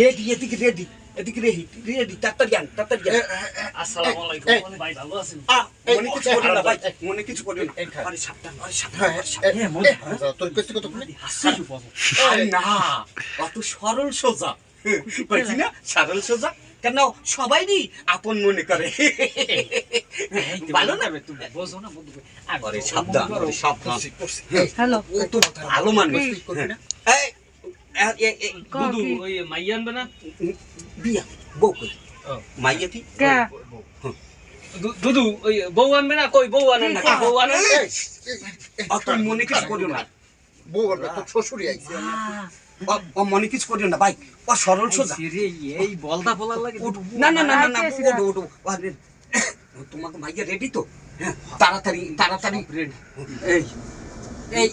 Ready এদিকে ready এদিকে ready ready তাড়াতাড়ি তাড়াতাড়ি আন। আসসালামু আলাইকুম ভাই ভালো আছেন? মনে কিছু এই, না ভাই। মনে কিছু করিও না। এই, এই, আরে সাবধান আরে সাবধান হ্যাঁ, আরে সাবধান। এ, এ, এ, তোর কাছে কত বলি? আরে না অত সরল সোজা। বলছি না? সরল সোজা। কেন সবাইরই আপন মনে করে। ভালো না? তুমি বোঝো না বন্ধু আরে সাবধান সাবধান। হ্যালো ও তো ভালো মানুষ? এই, ওই আনবে না? বিয়া বউ কই? মাইয়া কি? কে? ওই বউ আনবে না? কই বউ আনেন না? বউ আনেন এই, এই, এই, অত মনে কিছু করিও না। বউ আনবে, তোর শ্বশুরই আইছে। ও- ও মনে কিছু করিও না ভাই। ও সরল সোজা। রে এই বলদা বলার লাগে না না না না তোমাকে ভাইয়া রেডি তো? হ্যাঁ তাড়াতাড়ি তাড়াতাড়ি। এই এই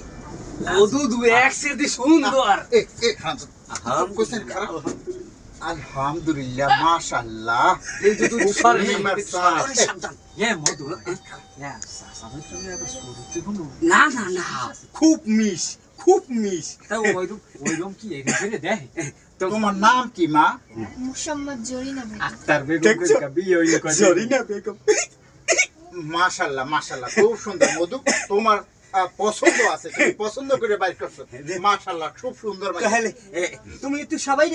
সুন্দর? আলহামদুলিল্লাহ মাশাআল্লাহ। এই হ্যাঁ মধু হ্যাঁ না না না। খুব মিস খুব মিস তাও ওইরকম ওইরকম কি এই দেখ তোমার নাম কি মা? মোসাম্মদ জরিনা বেগম। আক্তার বেগম বিয়ে হইল জরিনা বেগম। মাশাআল্লাহ মাশাআল্লাহ খুব সুন্দর মধু। তোমার পছন্দ আছে তুমি পছন্দ করে বাইর করছ। মাশাআল্লাহ খুব সুন্দর তাহলে তুমি একটু সবাই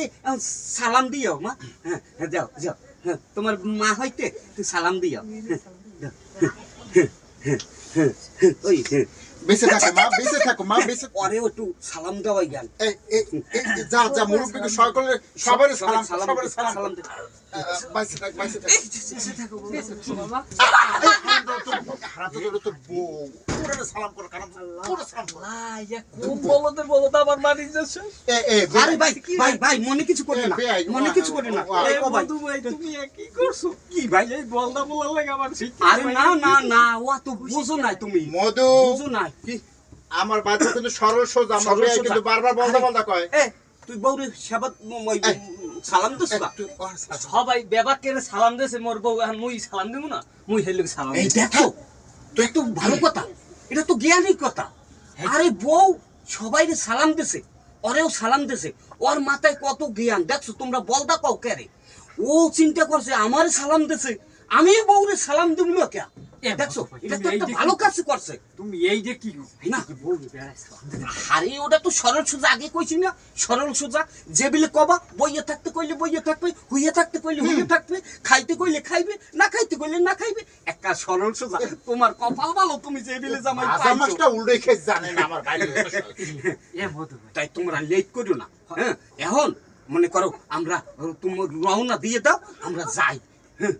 সালাম দিও মা। হ্যাঁ হ্যাঁ, যাও যাও। হ্যাঁ, তোমার মা হইতে তুই সালাম দিও। ওই। বেঁচে থাকো মা বেঁচে থাকো মা বেঁচে পরে একটু সালাম দেওয়াই এই, যা যা মুরব্বীকে সকলে সবার সালাম সবার সালাম। বাইসে থাক বাইসে থাক। বাবা। বউ। পুরো সালাম করো কারণ পুরো সালাম করো। ইয়া কোন বলতে বলতে আমার মারি যাচ্ছে এ এ আরে ভাই ভাই ভাই? মনে কিছু করে না। মনে কিছু করে না। ওয়া, কো ভাই। তুমি কি করছ? কি ভাই এই বলদা বলার লাগে আমার ঠিক আরে না না না ও তো বুঝো নাই তুমি। মধু বুঝো নাই। কি? আমার বাচ্চা কিন্তু সরল সোজা আমার মেয়ে কিন্তু বারবার বলদা বলদা কয়। এ তুই বউরে সেবা সালাম দিস একটু সবাই সালাম দিয়েছে মোর বউ এখন মুই সালাম দিব না? মুই হেলে সালাম এই। দেখো তুই তো ভালো কথা। এটা তো জ্ঞানী কথা। আরে বউ সবাই সালাম দিছে ওরেও সালাম দিছে। ওর মাথায় কত জ্ঞান দেখছ তোমরা বলদা কাউকে কে ও চিন্তা করছে আমারে সালাম দিছে আমি বউরে সালাম দিব না কে দেখছ এটা তো একটা ভালো কাজ করছে তুমি এই যে কি না? বউ বেড়ায় সালাম দিতে আরে ওটা তো সরল সোজা আগে কইছি না সরল সোজা যে বিলে কবা বইয়ে থাকতে কইলে বইয়ে থাকবে হুইয়ে থাকতে কইলে হুইয়ে থাকবে খাইতে কইলে খাইবে না খাইতে কইলে না খাইবে একটা সরল সোজা তোমার কপাল ভালো তুমি যে বিলে জামাই আজা উল্টে খেয়ে জানে না আমার বাইরে ভাই তাই তোমরা লেট করো না হ্যাঁ এখন মনে করো আমরা তোমার রওনা দিয়ে দাও আমরা যাই হ্যাঁ